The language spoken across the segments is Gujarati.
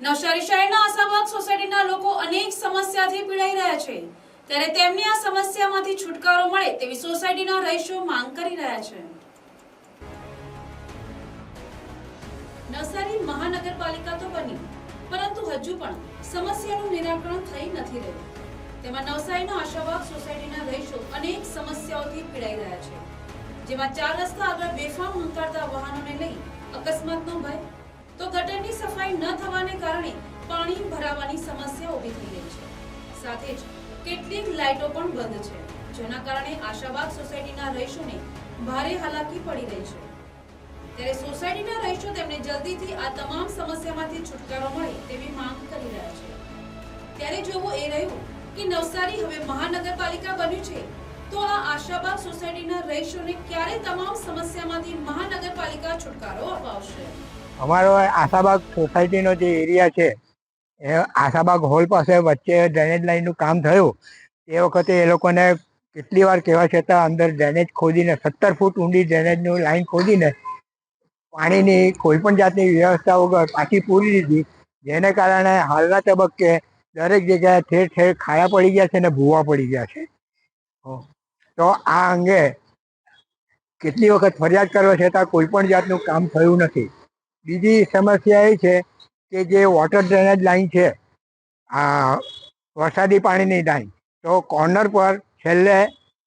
નવસારી શહેરના આશાબાગ સોસાયટીના લોકો અનેક સમસ્યાથી પીડાઈ રહ્યા છે. ત્યારે તેમની આ સમસ્યામાંથી છુટકારો મળે તેવી સોસાયટીના રહીશો માંગ કરી રહ્યા છે. નવસારી મહાનગરપાલિકા તો બની, પરંતુ હજુ પણ સમસ્યાનું નિરાકરણ થઈ નથી રહ્યું. તેમાં નવસારીના આશાબાગ સોસાયટીના રહીશો અનેક સમસ્યાઓથી પીડાઈ રહ્યા છે. જેમાં ચાર રસ્તા આગળ બેફામ હંકારતા વાહનોને લઈ અકસ્માતનો ભય તો સફાઈ ન થવાને કારણે પાણી ભરાવાની સમસ્યા ઊભી થઈ રહી છે. સાથે જ કેટલીક લાઇટો પણ બંધ છે, જેના કારણે આશાબાગ સોસાયટીના રહીશોને ભારે હાલાકી પડી રહી છે. ત્યારે સોસાયટીના રહીશો તેમને જલ્દીથી આ તમામ સમસ્યામાંથી છુટકારો મળે તેવી માંગ કરી રહ્યા છે. ત્યારે જોવું એ રહ્યું કે નવસારી હવે મહાનગરપાલિકા બન્યું છે, તો આ આશાબાગ સોસાયટીના રહીશોને ક્યારે તમામ સમસ્યામાંથી મહાનગરપાલિકા છુટકારો અપાવશે? અમારો આશાબાગ સોસાયટીનો જે એરિયા છે, એ આશાબાગ હોલ પાસે વચ્ચે ડ્રેનેજ લાઇનનું કામ થયું. એ વખતે એ લોકોને કેટલી વાર કહેવા છતાં અંદર ડ્રેનેજ ખોદીને, સત્તર ફૂટ ઊંડી ડ્રેનેજનું લાઇન ખોદીને, પાણીની કોઈ પણ જાતની વ્યવસ્થા વગર પાછી પૂરી દીધી. જેને કારણે હાલના તબક્કે દરેક જગ્યાએ ઠેર ઠેર ખાડા પડી ગયા છે અને ભૂવા પડી ગયા છે. તો આ અંગે કેટલી વખત ફરિયાદ કરવા છતાં કોઈ પણ જાતનું કામ થયું નથી. બીજી સમસ્યા એ છે કે જે વોટર ડ્રેનેજ લાઈન છે, આ વરસાદી પાણીની લાઈન તો કોર્નર પર છેલ્લે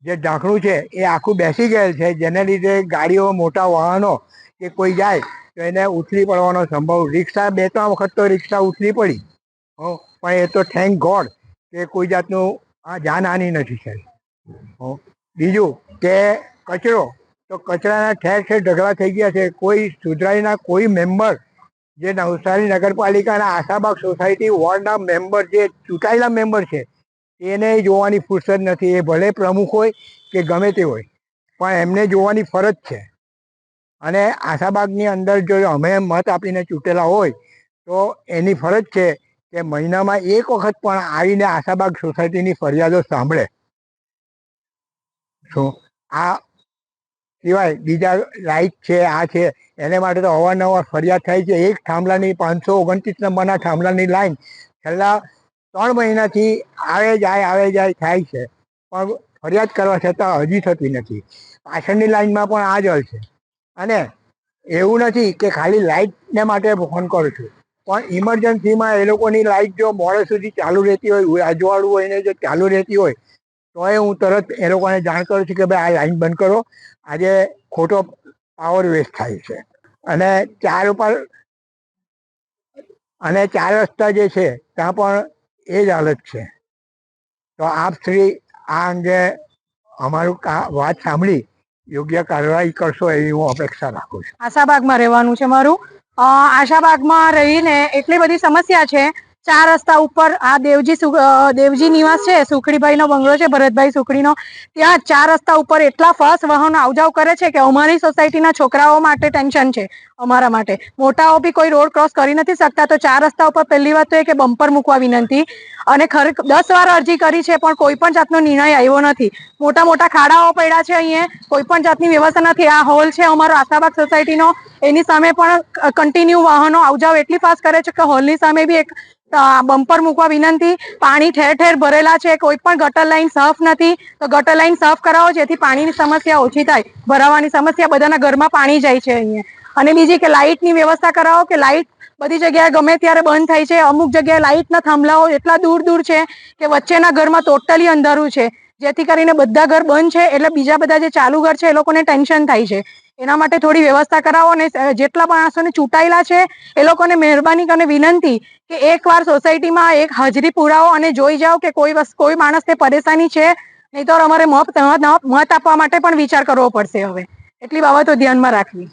જે ઢાંકણું છે એ આખું બેસી ગયેલ છે, જેને લીધે ગાડીઓ, મોટા વાહનો કે કોઈ જાય તો એને ઉથલી પડવાનો સંભવ. રિક્ષા બે ત્રણ વખત તો રિક્ષા ઉથલી પડી પણ એ તો થેન્ક ગોડ કે કોઈ જાતનું આ જાનહાનિ નથી થઈ. બીજું કે કચરો તો કચરાના ઠેર ઠેર ઢગલા થઈ ગયા છે. કોઈ સુધરાઈના કોઈ મેમ્બર જે નવસારી નગરપાલિકાના આશાબાગ સોસાયટી વોર્ડના મેમ્બર જે ચૂંટાયેલા મેમ્બર છે, એને જોવાની ફુરસદ નથી. એ ભલે પ્રમુખ હોય કે ગમે તે હોય, પણ એમને જોવાની ફરજ છે. અને આશાબાગની અંદર જો અમે મત આપીને ચૂંટેલા હોય, તો એની ફરજ છે કે મહિનામાં એક વખત પણ આવીને આશાબાગ સોસાયટીની ફરિયાદો સાંભળે. શું? આ સિવાય બીજા લાઇટ છે, આ છે, એને માટે તો અવારનવાર ફરિયાદ થાય છે. એક થાંભલાની પાંચસો ઓગણત્રીસ નંબરના થાંભલાની લાઈન છેલ્લા ત્રણ મહિનાથી આવે જાય આવે જાય, થાય છે. પણ ફરિયાદ કરવા છતાં હજી થતી નથી. પાછળની લાઈનમાં પણ આ જ હલ છે. અને એવું નથી કે ખાલી લાઇટને માટે ફોન કરું છું. પણ ઇમરજન્સીમાં એ લોકોની લાઇટ જો મોડે સુધી ચાલુ રહેતી હોય અજવાળું હોય ને જો ચાલુ રહેતી હોય તોય હું તરત એ લોકોને જાણ કરું છું કે ભાઈ આ લાઈન બંધ કરો. આજે ખોટો પાવર વેસ્ટ થાય છે. અને ચાર ઉપર અને ચાર રસ્તા જે છે, ત્યાં પણ એ જ હાલત છે. તો આપ શ્રી આ અંગે અમારું વાત સાંભળી, યોગ્ય કાર્યવાહી કરશો એવી હું અપેક્ષા રાખું છું. આશાબાગમાં રહેવાનું છે મારું. આશાબાગમાં રહીને એટલી બધી સમસ્યા છે ચાર રસ્તા ઉપર આ દેવજી દેવજી નિવાસ છે, સુખડીભાઈનો બંગલો છે, ભરતભાઈ સુખડીનો. ત્યાં ચાર રસ્તા ઉપર એટલા ફાસ્ટ વાહનો આવજાવ કરે છે કે અમારી સોસાયટીના છોકરાઓ માટે ટેન્શન છે, અમારા માટે. મોટાઓ બી કોઈ રોડ ક્રોસ કરી નથી શકતા, તો ચાર રસ્તા ઉપર પહેલી વાત તો એ કે બમ્પર મૂકવા વિનંતી. અને ખરેખર દસ વાર અરજી કરી છે, પણ કોઈ પણ જાતનો નિર્ણય આવ્યો નથી. મોટા મોટા ખાડાઓ પડ્યા છે અહીંયા, કોઈ પણ જાતની વ્યવસ્થા નથી. આ હોલ છે અમારો આશાબાગ સોસાયટીનો. એની સામે પણ કન્ટિન્યુ વાહનો આવજાવ એટલી ફાસ્ટ કરે છે કે હોલની સામે બી એક બમ્પર મૂકવા વિનંતી. પાણી ઠેર ઠેર ભરેલા છે. કોઈ પણ ગટર લાઈન સાફ નથી. તો ગટર લાઈન સાફ કરાવો, જેથી પાણીની સમસ્યા ઓછી થાય. ભરાવાની સમસ્યા બધાના ઘરમાં પાણી જાય છે અહીંયા. અને બીજી કે લાઇટની વ્યવસ્થા કરાવો કે લાઇટ બધી જગ્યાએ ગમે ત્યારે બંધ થાય છે. અમુક જગ્યાએ લાઇટના થાંભલાઓ એટલા દૂર દૂર છે કે વચ્ચેના ઘરમાં ટોટલી અંધારું છે. જેથી કરીને બધા ઘર બંધ છે. એટલે બીજા બધા જે ચાલુ ઘર છે, એ લોકોને ટેન્શન થાય છે. એના માટે થોડી વ્યવસ્થા કરાવો અને જેટલા માણસોને ચૂંટાયેલા છે, એ લોકોને મહેરબાની કરીને વિનંતી કે એકવાર સોસાયટીમાં એક હાજરી પુરાવો અને જોઈ જાઓ કે કોઈ કોઈ માણસને પરેશાની છે, નહીં તો અમારે મત આપવા માટે પણ વિચાર કરવો પડશે હવે. એટલી બાબતો ધ્યાનમાં રાખવી.